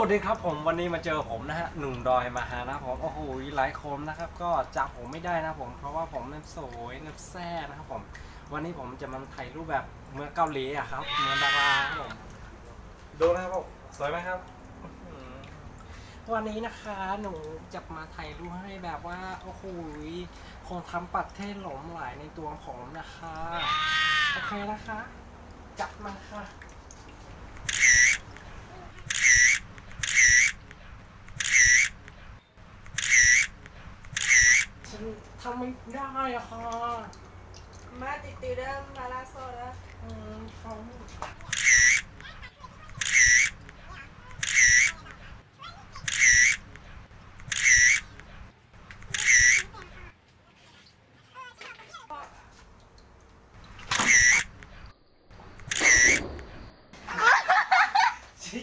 วัสดีครับผมวันนี้มาเจอผมนะฮะหนุ่มดอยมาหานะผมโอ้โหหลายคนนะครับก็จับผมไม่ได้นะผมเพราะว่าผมนั้นสวยนั้นแซ่นะครับผม วันนี้ผมจะมาถ่ายรูปแบบเมืองเกาหลีอะครับเมืองดาราครับผมดูนะครับผมสวยไหมครับอื้อหือวันนี้นะคะหนูจะมาถ่ายรูปให้แบบว่าโอ้โหคงทำปัดเทศหลงไหลในตัวผมนะคะโอเคนะคะ จับมาค่ะ ทำไม่ได้อะค่ะมาติดติวเริ่มมาลาโซเด้วอืมเขาชี้